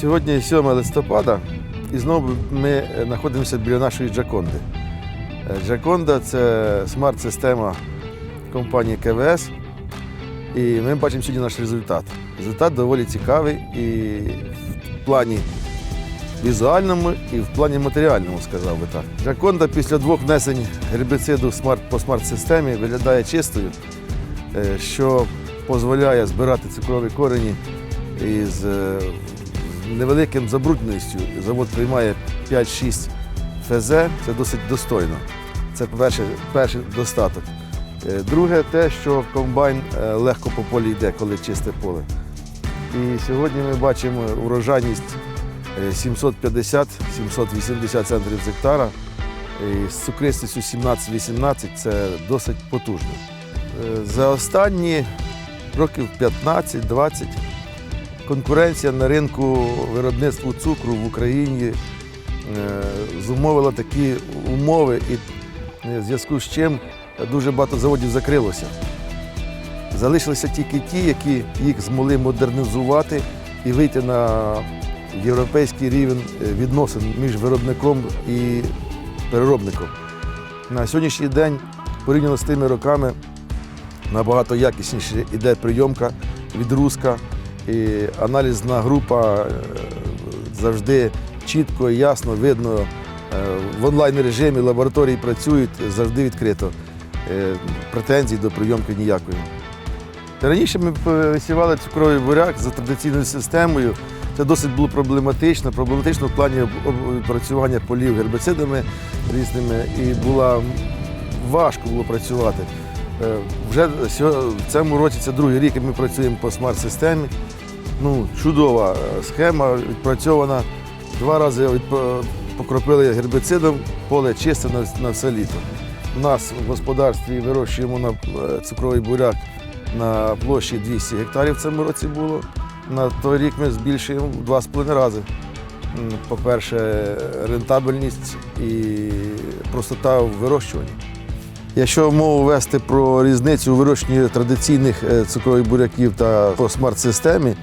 Сьогодні 7 листопада, і знову ми знаходимося біля нашої Джаконди. Е, Джаконда це смарт-система компанії КВС. І ми бачимо сьогодні наш результат. Результат доволі цікавий і в плані візуальному, і в плані матеріальному, сказав би так. Джаконда після двох внесень гербіциду по смарт-системі виглядає чистою, е, що дозволяє збирати цукрові корені із е, невеликим забрудненістю. Завод приймає 5-6 ФЗ, це досить достойно. Це перший, перший достаток. Е, Друге, те, що комбайн е, легко по полі йде, коли чисте поле. І сьогодні ми бачимо урожайність е, 750-780 центрів з гектара. З цукристістю 17-18 це досить потужно. Е, За останні років 15-20 конкуренція на ринку виробництва цукру в Україні е, зумовила такі умови, і е, в зв'язку з чим дуже багато заводів закрилося. Залишилися тільки ті, які їх змогли модернізувати і вийти на європейський рівень е, відносин між виробником і переробником. На сьогоднішній день, порівняно з тими роками, набагато якісніше йде прийомка, відрузка, і аналізна група е, завжди чітко і ясно видно е, в онлайн режимі лабораторії працюють завжди відкрито. Е, Претензій до прийомки ніякої. Раніше ми висівали цукровий буряк за традиційною системою. Це досить було проблематично, проблематично в плані опрацювання полів гербіцидами різними, і було важко було працювати. Вже в цьому році це другий рік, як ми працюємо по смарт-системі. Ну, чудова е, схема, відпрацьована. Два рази покропили гербіцидом, поле чисте на, все літо. У нас в господарстві вирощуємо на е, цукровий буряк на площі 200 гектарів в цьому році було. На той рік ми збільшуємо в два з половиною рази. По-перше, рентабельність і простота в вирощуванні. Якщо мову вести про різницю у вирощуванні традиційних е, цукрових буряків та по смарт-системі,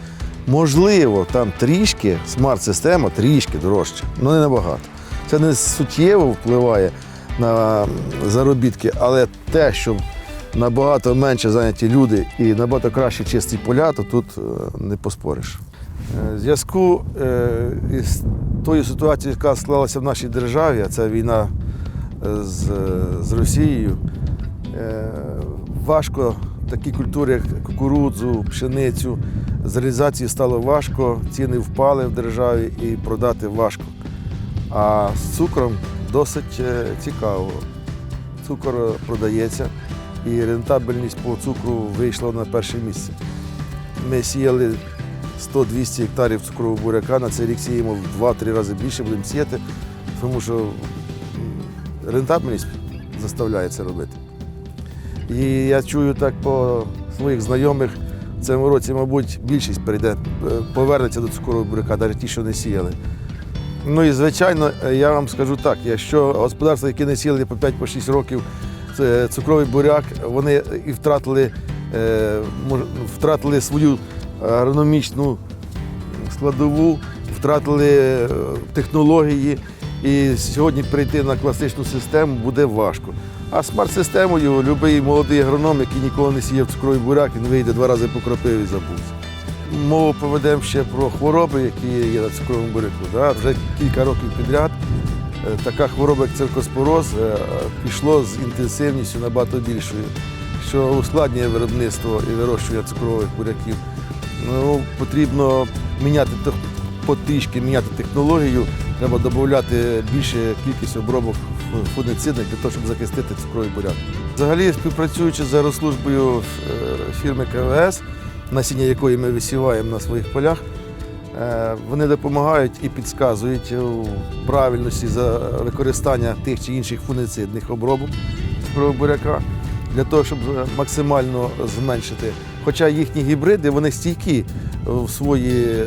можливо, там трішки смарт-система трішки дорожча, але не набагато. Це не суттєво впливає на заробітки, але те, що набагато менше зайняті люди і набагато краще чисті поля, то тут е, не поспориш. Е, В зв'язку е, із тою ситуацією, яка склалася в нашій державі, а це війна е, з, з Росією, е, важко такі культури, як кукурудзу, пшеницю, з реалізації стало важко, ціни впали в державі і продати важко. А з цукром досить е, цікаво. Цукор е, продається і рентабельність по цукру вийшла на перше місце. Ми сіяли 100-200 гектарів цукрового буряка, на цей рік сіємо в 2-3 рази більше, будемо сіяти, тому що рентабельність заставляє це робити. І я чую так по своїх знайомих, в цьому році, мабуть, більшість перейде, е, повернеться до цукрового буряка, навіть ті, що не сіяли. Ну і звичайно, е, я вам скажу так: якщо господарства, які не сіяли по 5-6 років це цукровий буряк, вони і втратили, е, втратили свою агрономічну складову, втратили технології, і сьогодні перейти на класичну систему буде важко. А смарт-системою будь-який молодий агроном, який ніколи не сіяв цукровий буряк, він вийде два рази покропив і забувся. Мову поведемо ще про хвороби, які є на цукровому буряку. Да? Вже кілька років підряд е, така хвороба, як циркоспороз, е, пішло з інтенсивністю набагато більшою, що ускладнює виробництво і вирощування цукрових буряків. Ну, потрібно міняти потрішки міняти технологію, треба додати більше кількість обробок фу- фунгицидних для того, щоб захистити цукровий буряк. Взагалі, співпрацюючи з аерослужбою е, фірми КВС, насіння якої ми висіваємо на своїх полях, е, вони допомагають і підказують у правильності за використання тих чи інших фунгицидних обробок цукрового буряка для того, щоб максимально зменшити. Хоча їхні гібриди вони стійкі в своїй е,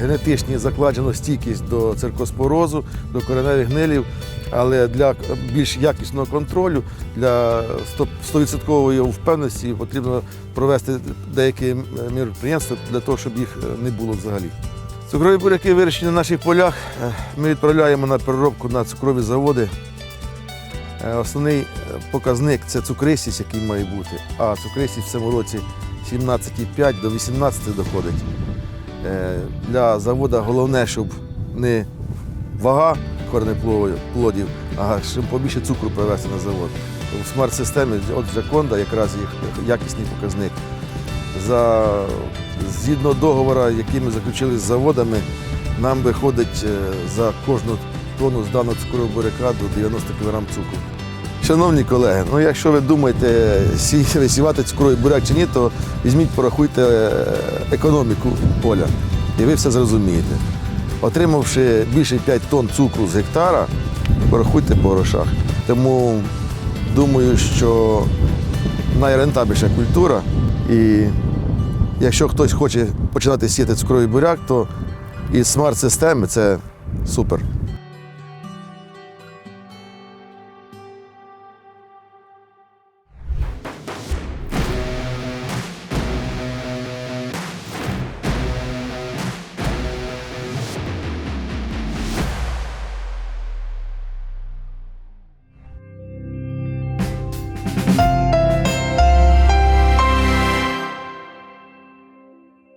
генетичній закладено стійкість до циркоспорозу, до кореневих гнилів, але для більш якісного контролю, для 100% впевненості потрібно провести деякі міроприємства для того, щоб їх е, не було взагалі. Цукрові буряки вирощені на наших полях. Е, Ми відправляємо на переробку на цукрові заводи. Основний показник це цукристість, який має бути. А цукристість в цьому році 17,5 до 18 доходить. Е, Для заводу головне, щоб не вага корнеплодів, а щоб побільше цукру привезти на завод. В смарт-системі, от Джаконда, якраз їх якісний показник. За, згідно договору, який ми заключили з заводами, нам виходить е, за кожну тонну з даного цукрового буряка до 90 кг цукру. Шановні колеги, ну якщо ви думаєте сі- висівати цукровий буряк чи ні, то візьміть, порахуйте е, економіку поля, і ви все зрозумієте. Отримавши більше 5 тонн цукру з гектара, порахуйте по грошах. Тому думаю, що найрентабельніша культура. І якщо хтось хоче починати сіяти цукровий буряк, то із смарт-системи це супер.